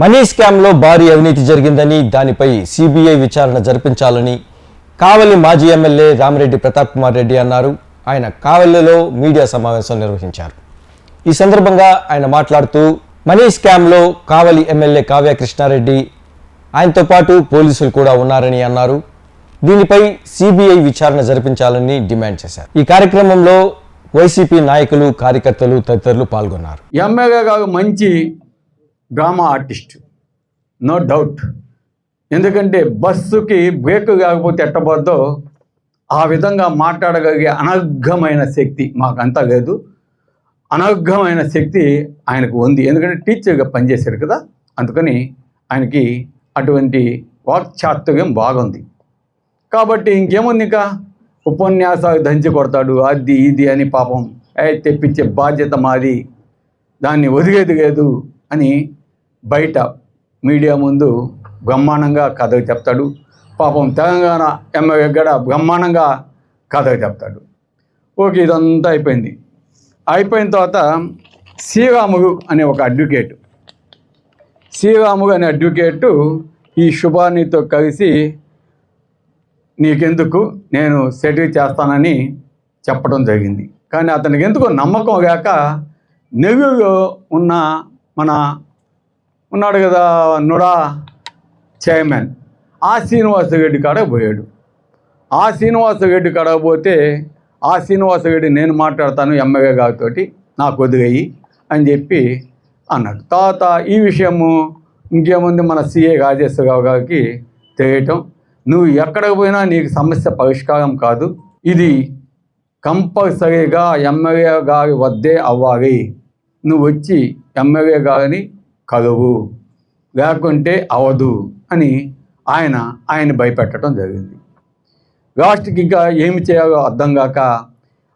Money స్కామ్లో భారీ అవినీతి జరిగిందని దానిపై సిబిఐ విచారణ జరిపించాలని కావలి మాజీ ఎమ్మెల్యే రామిరెడ్డి ప్రతాప్ కుమార్ రెడ్డి అన్నారు. ఆయన కావలిలో మీడియా సమావేశం నిర్వహించారు. ఈ సందర్భంగా ఆయన మాట్లాడుతూ మనీ స్కామ్లో కావలి ఎమ్మెల్యే కావ్య కృష్ణారెడ్డి ఆయనతో పాటు పోలీసులు కూడా ఉన్నారని అన్నారు. దీనిపై సిబిఐ విచారణ జరిపించాలని డిమాండ్ చేశారు. ఈ కార్యక్రమంలో వైసీపీ నాయకులు కార్యకర్తలు తదితరులు పాల్గొన్నారు. ఎమ్మెల్యే మంచి డ్రామా ఆర్టిస్ట్. No doubt. ఎందుకంటే బస్సుకి బ్రేక్ కాకపోతే ఎట్టబోద్దో ఆ విధంగా మాట్లాడగలిగే అనర్ఘమైన శక్తి మాకు అంతా లేదు. అనర్ఘమైన శక్తి ఆయనకు ఉంది. ఎందుకంటే టీచర్గా పనిచేశాడు కదా. అందుకని ఆయనకి అటువంటి వాక్చాతుర్యం బాగుంది. కాబట్టి ఇంకేముంది ఇంకా? ఉపన్యాసాలు దంచి కొడతాడు. అది ఇది అని పాపం. ఏ తెప్పించే బాధ్యత మాది. దాన్ని వదిలేదు లేదు అని బయట మీడియా ముందు బ్రహ్మాండంగా కథ చెప్తాడు. పాపం తెలంగాణ ఎమ్మెల్యే గడ బ్రహ్మాండంగా కథ చెప్తాడు. ఓకే ఇదంతా అయిపోయింది. అయిపోయిన తర్వాత శ్రీరాములు అనే ఒక అడ్వకేట్. శ్రీరాముడు అనే అడ్వకేటు ఈ శుభానితో కలిసి నీకెందుకు? నేను సెటిల్ చేస్తానని చెప్పడం జరిగింది. కానీ అతనికి ఎందుకు నమ్మకం లేక నెల్లూరులో ఉన్న మన ఉన్నాడు కదా నుడా చైర్మన్. ఆ శ్రీనివాస రెడ్డి కాడకు పోయాడు. ఆ శ్రీనివాస రెడ్డి కాడకు పోతే ఆ శ్రీనివాస రెడ్డి నేను మాట్లాడతాను ఎమ్మెల్యే గారితో నాకు వదిలేయి అని చెప్పి అన్నాడు. తర్వాత ఈ విషయము ఇంకేముంది మన సీఏ రాజేశ్వరరావు గారికి తెలియటం. నువ్వు ఎక్కడికి పోయినా నీకు సమస్య పరిష్కారం కాదు. ఇది కంపల్సరీగా ఎమ్మెల్యే గారి వద్దే అవ్వాలి. నువ్వు వచ్చి ఎమ్మెల్యే గారిని కలువు. లేకుంటే అవదు అని ఆయన ఆయన భయపెట్టడం జరిగింది. లాస్ట్కి ఇంకా ఏమి చేయాలో అర్థం కాక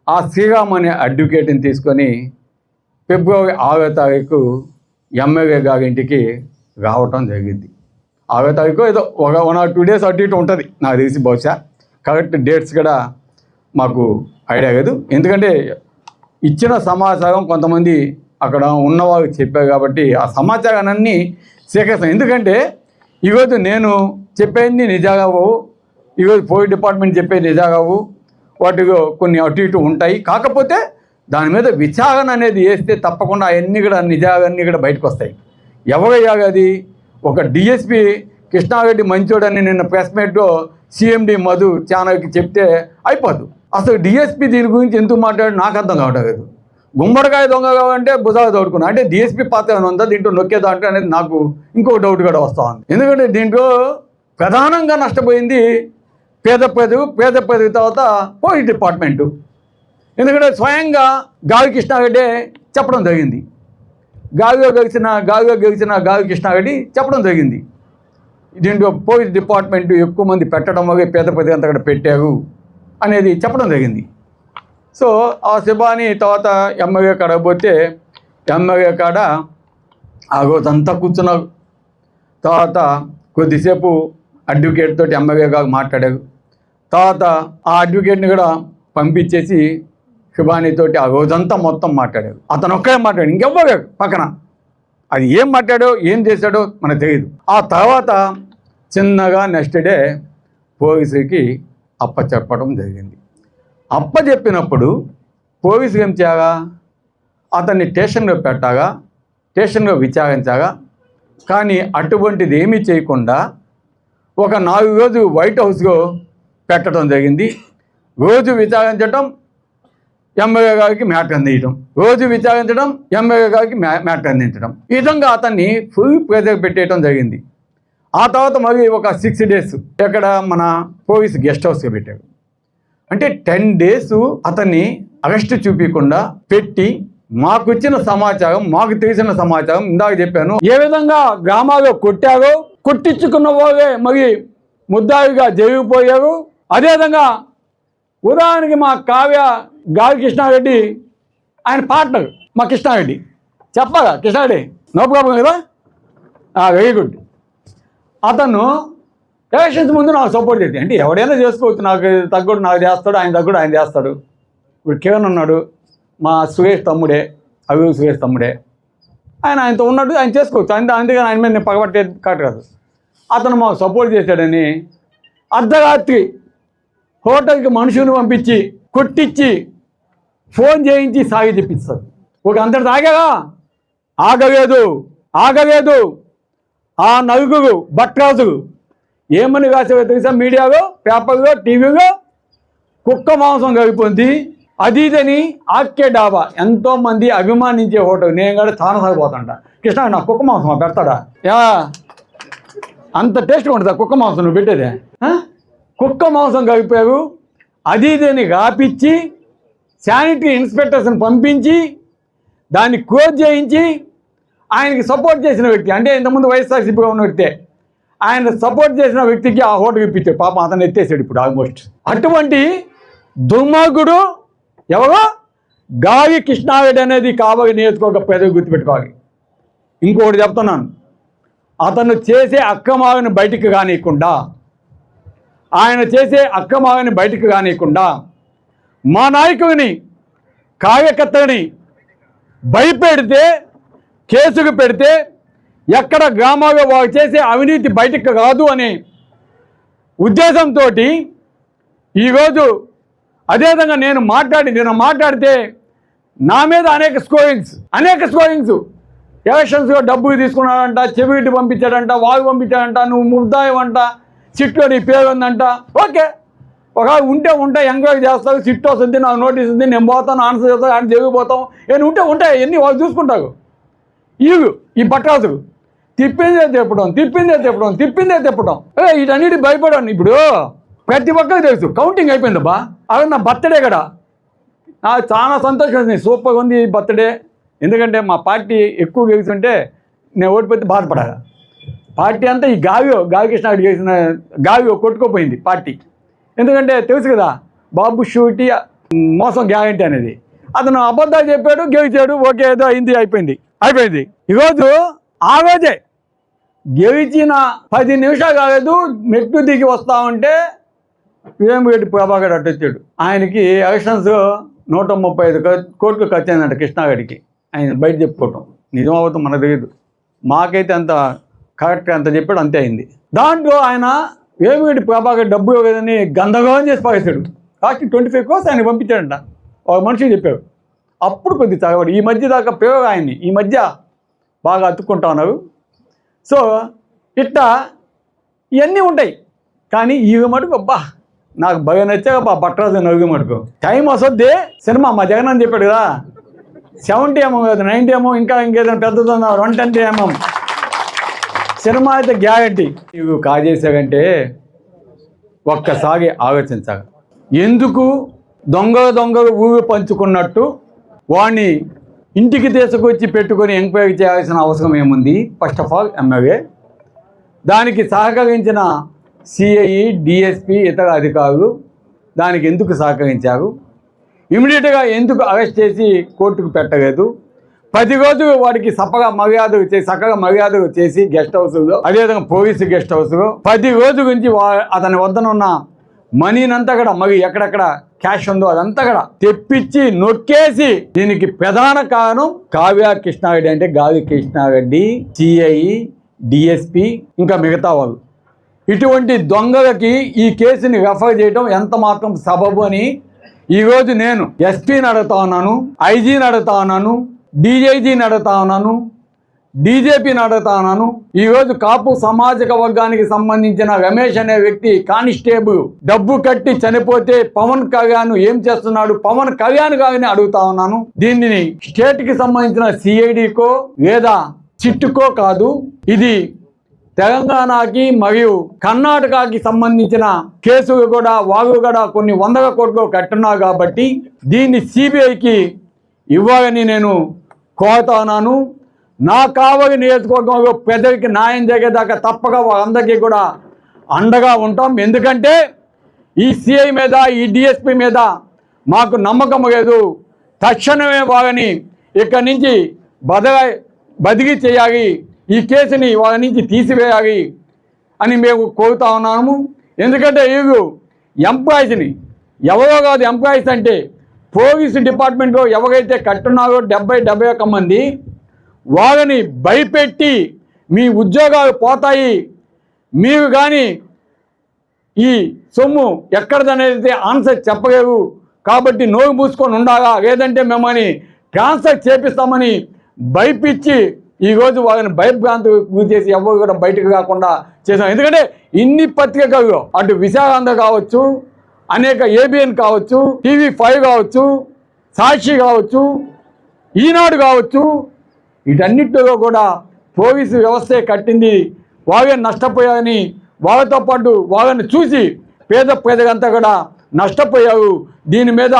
ఆ శ్రీరామ్ అనే అడ్వకేట్ని తీసుకొని ఫిబ్రవరి ఆరో తారీఖు ఎమ్మెల్యే గారి ఇంటికి రావటం జరిగింది. ఆరో తారీఖు ఏదో ఒక వన్ ఆర్ టూ డేస్ అటు ఇటు ఉంటుంది నాకు తెలిసి బహుశా. కరెక్ట్ డేట్స్ కూడా మాకు ఐడియా లేదు. ఎందుకంటే ఇచ్చిన సమాచారం కొంతమంది అక్కడ ఉన్నవారు చెప్పారు కాబట్టి ఆ సమాచారాన్ని సేకరిస్తాను ఎందుకంటే ఈరోజు నేను చెప్పేది నిజాగావు ఈరోజు పోలీస్ డిపార్ట్మెంట్ చెప్పేది నిజాగావు వాటిలో కొన్ని అటు ఇటు ఉంటాయి. కాకపోతే దాని మీద విచారణ అనేది వేస్తే తప్పకుండా అవన్నీ కూడా నిజాలన్నీ కూడా బయటకు వస్తాయి. ఎవరయ్యాగది ఒక డిఎస్పి కృష్ణారెడ్డి మంచోడని నిన్న ప్రెస్ మీట్లో సీఎండి మధు ఛానల్కి చెప్తే అయిపోదు. అసలు డిఎస్పి దీని గురించి ఎందుకు మాట్లాడు నాకు అర్థం కావట్లేదు. గుమ్మడికాయ దొంగ అంటే భుజాలు తోడుకున్నా. అంటే డిఎస్పీ పాత్ర ఏమైనా ఉందా? దీంట్లో నొక్కేదా అంటే అనేది నాకు ఇంకో డౌట్ కూడా వస్తూ ఉంది ఎందుకంటే దీంట్లో ప్రధానంగా నష్టపోయింది పేద ప్రజలు పేద ప్రజల తర్వాత పోలీస్ డిపార్ట్మెంటు. ఎందుకంటే స్వయంగా గావి కృష్ణారెడ్డి చెప్పడం జరిగింది. గావిలో గెలిచిన గావిలో గెలిచిన గావి కృష్ణారెడ్డి చెప్పడం జరిగింది. దీంట్లో పోలీస్ డిపార్ట్మెంట్ ఎక్కువ మంది పెట్టడం వల్ల పేద ప్రజలు అంతా పెట్టారు అనేది చెప్పడం జరిగింది. సో ఆ శిబాని తర్వాత ఎమ్మెల్యే కాడ పోతే ఎమ్మెల్యే కాడ ఆ రోజంతా కూర్చున్నారు తర్వాత కొద్దిసేపు అడ్వకేట్ తోటి ఎమ్మెల్యే గారు మాట్లాడారు. తర్వాత ఆ అడ్వకేట్ని కూడా పంపించేసి శిబానితోటి ఆ రోజంతా మొత్తం మాట్లాడారు. అతను ఒక్కడే మాట్లాడాడు ఇంకెవ్వలేదు పక్కన. అది ఏం మాట్లాడో ఏం చేశాడో మనకు తెలియదు ఆ తర్వాత చిన్నగా నెక్స్ట్ డే పోలీసులకి అప్పచెప్పడం జరిగింది. అప్పచెప్పినప్పుడు పోలీసులు ఏం చేయగా అతన్ని స్టేషన్లో పెట్టగా స్టేషన్లో విచారించగా కానీ అటువంటిది ఏమీ చేయకుండా ఒక నాలుగు రోజు వైట్ హౌస్లో పెట్టడం జరిగింది. రోజు విచారించడం ఎమ్మెల్యే గారికి మ్యాటర్ అందించడం రోజు విచారించడం ఎమ్మెల్యే గారికి మ్యా మ్యాటర్ అందించడం ఈ విధంగా అతన్ని ఫుల్ ప్రెజర్ పెట్టేయడం జరిగింది. ఆ తర్వాత మరి ఒక సిక్స్ డేస్ ఇక్కడ మన పోలీస్ గెస్ట్ హౌస్గా పెట్టారు. అంటే టెన్ డేస్ అతన్ని అరెస్ట్ చూపించకుండా పెట్టి మాకు ఇచ్చిన సమాచారం మాకు తెలిసిన సమాచారం ఇందాక చెప్పాను. ఏ విధంగా గ్రామాల్లో కొట్టారో కొట్టించుకున్న వాళ్ళే మరి ముద్దాయిగా జరిగిపోయారు. అదేవిధంగా ఉదాహరణకి మా కావ్య గావి కృష్ణారెడ్డి ఆయన పార్ట్నర్ మా కృష్ణారెడ్డి. చెప్పాలా కృష్ణారెడ్డి? నో ప్రాబ్లం కదా? వెరీ గుడ్ అతను ఎలక్షన్స్ ముందు నాకు సపోర్ట్ చేయండి. అంటే ఎవడైనా చేసుకోవచ్చు. నాకు తగ్గుడు నాకు చేస్తాడు ఆయన తగ్గుడు ఆయన చేస్తాడు. ఇప్పుడు కేవన్ ఉన్నాడు. మా సురేష్ తమ్ముడే అవి సురేష్ తమ్ముడే. ఆయన ఆయనతో ఉన్నట్టు ఆయన చేసుకోవచ్చు. అంతే అందుకని ఆయన మీద నేను పగబట్టే కాదు కాదు. అతను మాకు సపోర్ట్ చేశాడని అర్ధరాత్రి హోటల్కి మనుషులను పంపించి కొట్టించి ఫోన్ చేయించి సాగి తెప్పిస్తారు ఒక అంతటి తాగాగా ఆగలేదు ఆగలేదు. ఆ నలుగురు భట్రాజు ఏమని రాసేవో తెలుసా? మీడియాలో పేపర్లో టీవీలో? కుక్క మాంసం కలిపింది. అది ఇదని ఆక్కే డాబా ఎంతోమంది అభిమానించే హోటల్. నేను కూడా చాలా సార్లు కృష్ణ నా కుక్క మాంసం పెడతాడా? యా. అంత టేస్ట్గా ఉంటుందా కుక్క మాంసం నువ్వు పెట్టేదే? కుక్క మాంసం కలిపావు అది ఇదని రాపిచ్చి శానిటరీ ఇన్స్పెక్టర్స్ని పంపించి దాన్ని క్లోజ్ చేయించి ఆయనకి సపోర్ట్ చేసిన వ్యక్తి. అంటే ఇంతకుముందు వైఎస్ఆర్సీపీగా ఉన్న వ్యక్తే. ఆయన సపోర్ట్ చేసిన వ్యక్తికి ఆ హోటల్ ఇప్పించాడు పాపం అతను ఎత్తేసాడు ఇప్పుడు ఆల్మోస్ట్ అటువంటి దుర్మార్గుడు ఎవరో? గావి కృష్ణారెడ్డి అనేది కాబోయే నియోజకవర్గ పేద గుర్తుపెట్టుకోవాలి. ఇంకొకటి చెప్తున్నాను. అతను చేసే అక్రమాలను బయటికి కానియకుండా ఆయన చేసే అక్రమాలను బయటికి కానియకుండా మా నాయకుడిని కార్యకర్తని భయపెడితే కేసుకు పెడితే ఎక్కడ గ్రామాల్లో వారు చేసే అవినీతి బయటకు రాదు అనే ఉద్దేశంతో ఈరోజు అదేవిధంగా నేను మాట్లాడి నేను మాట్లాడితే నా మీద అనేక స్కోరింగ్స్ అనేక స్కోరింగ్స్ ఎలక్షన్స్లో డబ్బులు తీసుకున్నాడంట చెవిటి పంపించాడంట వాళ్ళు పంపించాడంట నువ్వు ముద్దాయం అంట సిట్లో నీ పేరు ఉందంట. ఓకే ఒక ఉంటే ఉంటే ఎంక్వైరీ చేస్తావు సిట్ వస్తుంది నాకు నోటీస్ ఉంది నేను పోతాను ఆన్సర్ చేస్తాను ఆయన జరిగిపోతాం ఏమి ఉంటే ఉంటాయి ఎన్ని వాళ్ళు చూసుకుంటారు? ఈగు ఈ పట్టాసుకు తిప్పిందే తిప్పడం తిప్పిందే తిప్పడం తిప్పిందే తిప్పడం. ఏ వీటన్నిటి భయపడాను ఇప్పుడు. ప్రతి ఒక్కరికి తెలుసు. కౌంటింగ్ అయిపోయింది బా అవి నా బర్త్డే కదా. నాకు చాలా సంతోషం ఉంది. సూపర్గా ఉంది ఈ బర్త్డే ఎందుకంటే మా పార్టీ ఎక్కువ గెలుస్తుంటే నేను ఓడిపోతే బాధపడాలి. పార్టీ అంతా ఈ గావియో గావికృష్ణ గెలిచిన గావియో కొట్టుకోపోయింది పార్టీ. ఎందుకంటే తెలుసు కదా బాబు షూటీ మోసం గ్యారంటీ అనేది. అతను అబద్ధాలు చెప్పాడు గెలిచాడు ఓకే ఏదో అయింది అయిపోయింది. అయిపోయింది. ఈరోజు ఆ రోజే గెలిచిన పది నిమిషాలు కాలేదు మెట్టు దిగి వస్తా ఉంటే వేమిరెడ్డి ప్రభాకర్ అటు వచ్చాడు. ఆయనకి ఎలక్షన్స్ నూట ముప్పై ఐదు కోట్లు ఖర్చు అయిందంట కృష్ణాగడికి ఆయన బయట చెప్పుకోవటం. నిజం అవ్వటం మనకు తెలియదు. మాకైతే అంత కరెక్ట్ అంత చెప్పాడు అంతే అయింది. దాంట్లో ఆయన వేమిరెడ్డి ప్రభాకర్ డబ్బు ఇవ్వలేదని గందగోళం చేసి పారేశాడు. కాస్ట్ ట్వంటీ ఫైవ్ క్రోర్స్ ఆయన పంపించాడంట. ఒక మనిషి చెప్పాడు. అప్పుడు కొద్ది తగబడి ఈ మధ్య దాకా పేరు ఆయన్ని ఈ మధ్య బాగా అతుక్కుంటా ఉన్నారు. సో ఇట్లా ఇవన్నీ ఉంటాయి. కానీ ఇవి మటుకు అబ్బా నాకు భయం నచ్చాక బా బట్టరాజు నవ్వి మటుకు. టైం వస్తుంది సినిమా మా జగన్ అని చెప్పాడు కదా. సెవెంటీ ఎంఎం కాదు నైంటీ ఎంఎం ఇంకా ఇంకేదైనా పెద్దదన్నా వన్ ట్వంటీ ఎంఎం సినిమా అయితే గ్యారంటీ. ఇవి కాజేసావంటే ఒక్కసారి ఆలోచించాలి ఎందుకు దొంగ దొంగలు ఊవి పంచుకున్నట్టు వాణ్ణి ఇంటికి తీసుకొచ్చి పెట్టుకొని ఎంక్వైరీ చేయాల్సిన అవసరం ఏముంది? ఫస్ట్ ఆఫ్ ఆల్ ఎమ్మెల్యే దానికి సహకరించిన సిఐఈ డిఎస్పి ఇతర అధికారులు దానికి ఎందుకు సహకరించారు? ఇమీడియట్గా ఎందుకు అరెస్ట్ చేసి కోర్టుకు పెట్టలేదు? పది రోజులు వాడికి సపగా మర్యాదలు చేసి సక్కగా మర్యాదలు చేసి గెస్ట్ హౌస్లో అదేవిధంగా పోలీసు గెస్ట్ హౌస్లో పది రోజుల గురించి వా అతని వద్దనున్న మనీనంతా కూడా మరి ఎక్కడెక్కడ క్యాష్ ఉందో అదంతా కూడా తెప్పించి నొక్కేసి దీనికి ప్రధాన కారణం కావ్య కృష్ణారెడ్డి అంటే గావి కృష్ణారెడ్డి సిఐ డిఎస్పి ఇంకా మిగతా వాళ్ళు. ఇటువంటి దొంగలకి ఈ కేసుని రెఫర్ చేయడం ఎంత మాత్రం సబబు అని ఈరోజు నేను ఎస్పీని అడుగుతా ఉన్నాను ఐజీని అడుగుతా ఉన్నాను డీజైజీని అడుగుతా ఉన్నాను డీజేపీని అడుగుతాను ఉన్నాను ఈరోజు కాపు సామాజిక వర్గానికి సంబంధించిన రమేష్ అనే వ్యక్తి కానిస్టేబుల్. డబ్బు కట్టి చనిపోతే పవన్ కళ్యాణ్ ఏం చేస్తున్నాడు? పవన్ కళ్యాణ్ గారిని అడుగుతా ఉన్నాను. దీనిని స్టేట్కి సంబంధించిన సిఐడికో లేదా చిట్టుకో కాదు. ఇది తెలంగాణకి మరియు కర్ణాటకకి సంబంధించిన కేసులు కూడా వాగు కూడా కొన్ని వందల కోట్లు కట్టున్నారు కాబట్టి దీన్ని సిబిఐకి ఇవ్వాలని నేను కోరుతున్నాను నా కావలి నియోజకవర్గంలో పెద్దలకి న్యాయం జరిగేదాకా తప్పక వాళ్ళందరికీ కూడా అండగా ఉంటాం. ఎందుకంటే ఈ సిఐ మీద ఈ డిఎస్పి మీద మాకు నమ్మకం లేదు. తక్షణమే వాళ్ళని ఇక్కడి నుంచి బదల బదిలీ చేయాలి. ఈ కేసుని వాళ్ళ నుంచి తీసివేయాలి అని మేము కోరుతా ఉన్నాము. ఎందుకంటే వీళ్ళు ఎంప్లాయీస్ని ఎవరో కాదు ఎంప్లాయీస్ అంటే పోలీసు డిపార్ట్మెంట్లో ఎవరైతే కట్టున్నారో డెబ్బై డెబ్బై ఒక్క మంది వాళ్ళని భయపెట్టి మీ ఉద్యోగాలు పోతాయి. మీరు కానీ ఈ సొమ్ము ఎక్కడదనేది ఆన్సర్ చెప్పలేవు. కాబట్టి నోరు మూసుకొని ఉండాలా? లేదంటే మిమ్మల్ని ట్రాన్స్ఫర్ చేపిస్తామని భయపించి ఈరోజు వాళ్ళని భయభ్రాంతులు గురి చేసి ఎవరు కూడా బయటకు కాకుండా చేసాం ఎందుకంటే ఇన్ని పత్రికలు అటు విశాఖాంధ్ర కావచ్చు అనేక ఏబిఎన్ కావచ్చు టీవీ ఫైవ్ కావచ్చు సాక్షి కావచ్చు ఈనాడు కావచ్చు వీటన్నిటిలో కూడా పోలీసు వ్యవస్థే కట్టింది. వాళ్ళే నష్టపోయారని వాళ్ళతో పాటు వాళ్ళని చూసి పేద పేదలంతా కూడా నష్టపోయారు. దీని మీద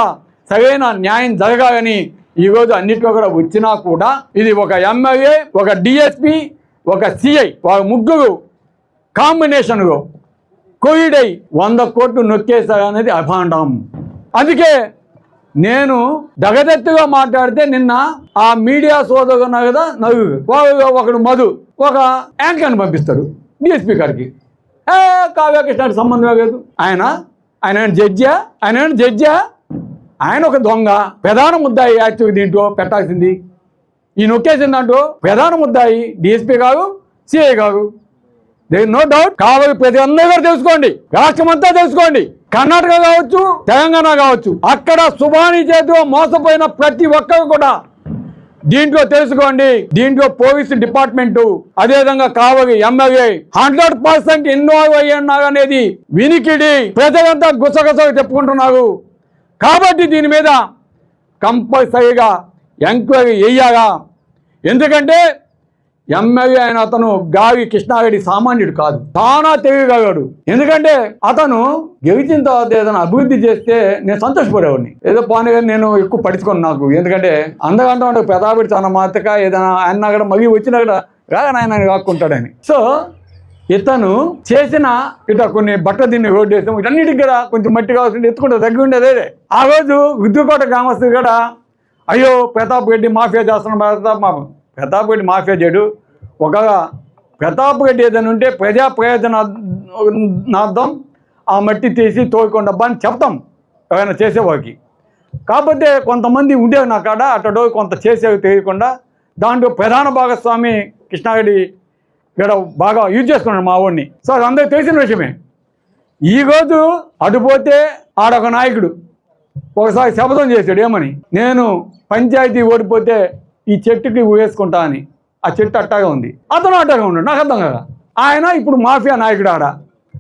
సరైన న్యాయం జరగాలని ఈరోజు అన్నిట్లో కూడా వచ్చినా కూడా ఇది ఒక ఎమ్మెల్యే ఒక డిఎస్పి ఒక సిఐ వాళ్ళ ముగ్గురు కాంబినేషన్లో కోవిడ్ అయి వంద కోట్లు నొక్కేశారనేది అభాండం. అందుకే నేను దగదెత్తుగా మాట్లాడితే నిన్న ఆ మీడియా సోదరు కదా నవ్వు. ఒకడు మధు ఒక యాంకర్ని పంపిస్తాడు డిఎస్పీ గారికి. ఏ కావ్యకృష్ణకి సంబంధమే లేదు. ఆయన ఆయన జడ్జా? ఆయన జడ్జా? ఆయన ఒక దొంగ. ప్రధాన ముద్దాయి యాక్చువల్ దీంట్లో పెట్టాల్సింది. ఈ నొక్కేసిందంటూ ప్రధాన ముద్దాయి డిఎస్పీ గారు సిఐ గారు. దేర్ నో డౌట్ కావాలి ప్రతి అందరూ తెలుసుకోండి. రాష్ట్రం అంతా తెలుసుకోండి. కర్ణాటక కావచ్చు తెలంగాణ కావచ్చు అక్కడ సుభాని చేతిలో మోసపోయిన ప్రతి ఒక్కరు కూడా దీంట్లో తెలుసుకోండి. దీంట్లో పోలీస్ డిపార్ట్మెంట్ అదేవిధంగా Kavali MLA hundred percent involve అయ్యి ఉన్నారు అనేది వినికిడి. ప్రజలంతా గుసగుసగా చెప్పుకుంటున్నారు. కాబట్టి దీని మీద కంపల్సరీగా ఎంక్వైరీ వేయాలా ఎందుకంటే ఎమ్మెల్యే అయిన అతను గావి కృష్ణారెడ్డి సామాన్యుడు కాదు. చాలా తెలియగలడు ఎందుకంటే అతను గెలిచిన తర్వాత ఏదైనా అభివృద్ధి చేస్తే నేను సంతోషపడేవాడిని. ఏదో పోనీ కానీ నేను ఎక్కువ పడుచుకోను నాకు. ఎందుకంటే అందకంటే ఉండే పెదాబడి చాలా మాతక ఏదైనా ఆయన కూడా మళ్ళీ వచ్చినా కూడా రాగా ఆయన కాక్కుంటాడని. సో ఇతను చేసిన ఇట్లా కొన్ని బట్ట దీన్ని రోడ్డు వేసాం ఇటన్నిటికి కూడా కొంచెం మట్టి కావాల్సింది ఎత్తుకుంటే తగ్గి ఉండేది అదే. ఆ రోజు విద్యుకోట గ్రామస్తులు కూడా అయ్యో ప్రతాప్ రెడ్డి మాఫియా చేస్తున్న ప్రతాప్ మా ప్రతాప్ రెడ్డి మాఫియా చేయడు. ఒక ప్రతాప్ రెడ్డి ఏదైనా ఉంటే ప్రజా ప్రయోజనార్థం ఆ మట్టి తీసి తోడుకొండబ్బా అని చెప్తాం. ఎవరైనా చేసేవారికి కాకపోతే కొంతమంది ఉండేవి నా కాడ అటడో కొంత చేసేవి తెలియకుండా దాంట్లో ప్రధాన భాగస్వామి కృష్ణారెడ్డి ఇక్కడ బాగా యూజ్ చేసుకున్నాడు మా వాడిని. సో అది అందరికీ తెలిసిన విషయమే. ఈరోజు అటుపోతే ఆడొక నాయకుడు ఒకసారి శపథం చేశాడు. ఏమని? నేను పంచాయతీ ఓడిపోతే ఈ చెట్టుకి వేసుకుంటా అని. ఆ చెట్టు అట్టాగా ఉంది. అతను అట్టాగా ఉన్నాడు. నాకు అర్థం కదా ఆయన ఇప్పుడు మాఫియా నాయకుడు ఆడ.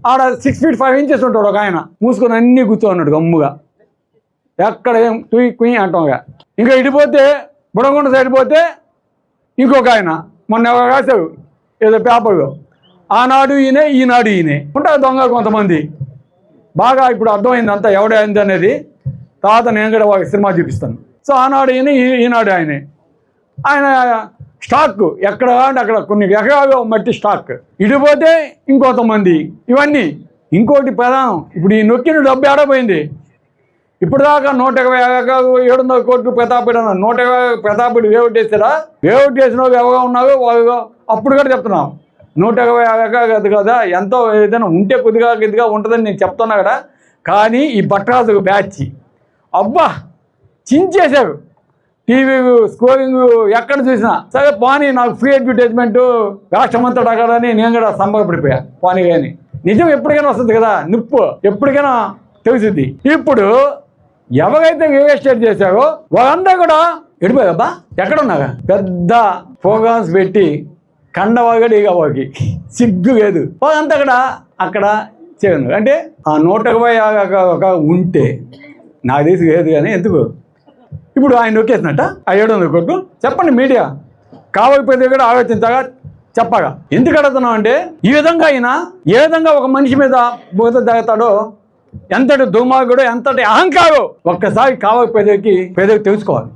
ఆడ సిక్స్ ఫీట్ ఫైవ్ ఇంచెస్ ఉంటాడు ఒక ఆయన. మూసుకొని అన్నీ కూర్చోన్నాడు గమ్ముగా. ఎక్కడ ఏం తుయి కుయ్ అంటాంగా ఇంకా. ఇడిపోతే బుడగొండ సైడ్ పోతే ఇంకొక ఆయన. మొన్న ఎవరు రాశారు. ఏదో పేపర్లో ఆనాడు ఈయనే ఈనాడు ఈయనే. ఉంటారు దొంగ కొంతమంది. బాగా ఇప్పుడు అర్థమైంది అంతా ఎవడైంది అనేది. తర్వాత నేను కూడా ఒక సినిమా చూపిస్తాను. సో ఆనాడు ఈయన ఈ- ఈనాడు ఆయనే. ఆయన స్టాక్ ఎక్కడ అంటే అక్కడ కొన్ని ఎకరాలు మట్టి స్టాక్. ఇడిపోతే ఇంకొంతమంది ఇవన్నీ ఇంకోటి ప్రధానం. ఇప్పుడు ఈ నొక్కిన డబ్బు ఏడపోయింది ఇప్పుడు దాకా నూట ఇరవై ఎకరాలు ఏడు వందల కోట్లు ప్రతాపడి అన్నారు నూట ఇరవై ప్రతాపడి వేవుట్ వేసారా వేవుట్ చేసిన వాళ్ళు ఎవరు ఉన్నారో వాళ్ళు అప్పుడు కూడా చెప్తున్నాం. నూట ఇరవై ఎకరాలు కాదు కదా ఎంతో ఏదైనా ఉంటే కొద్దిగా కొద్దిగా ఉంటుందని నేను చెప్తున్నా కదా. కానీ ఈ భట్రాజు బ్యాచ్. అబ్బా! చించేశారు. టీవీ స్కోరింగ్ ఎక్కడ చూసినా. సరే పోనీ నాకు ఫ్రీ అడ్వర్టైజ్మెంట్ రాష్ట్రమంతా అక్కడని నేను కూడా సంబరపడిపోయా. పోనీ కానీ. నిజం ఎప్పటికైనా వస్తుంది కదా నిప్పు ఎప్పటికైనా తెలుసుద్ది. ఇప్పుడు ఎవరైతే రియల్ ఎస్టేట్ చేశారో వాళ్ళందరూ కూడా ఎడిపోయాబ్బా ఎక్కడ ఉన్నాగా పెద్ద ప్రోగ్రామ్స్ పెట్టి కండవాగడి వాకి. సిగ్గు లేదు. వాళ్ళంతా కూడా అక్కడ చేయను అంటే ఆ నూట ఇరవై ఒక ఉంటే నాకు తెలిసి లేదు కానీ ఎందుకు? ఇప్పుడు ఆయన నొక్కేసినట్ట ఆ ఏడు వందల కోట్లు. చెప్పండి మీడియా. కావకపోతే కూడా ఆలోచించగా చెప్పగా ఎందుకు అడుగుతున్నాం అంటే ఈ విధంగా అయినా ఏ విధంగా ఒక మనిషి మీద బోధ తాగుతాడో ఎంతటి దుర్మార్గుడో ఎంతటి అహంకారో ఒక్కసారి కావకపోయేకి పేదకి తెలుసుకోవాలి.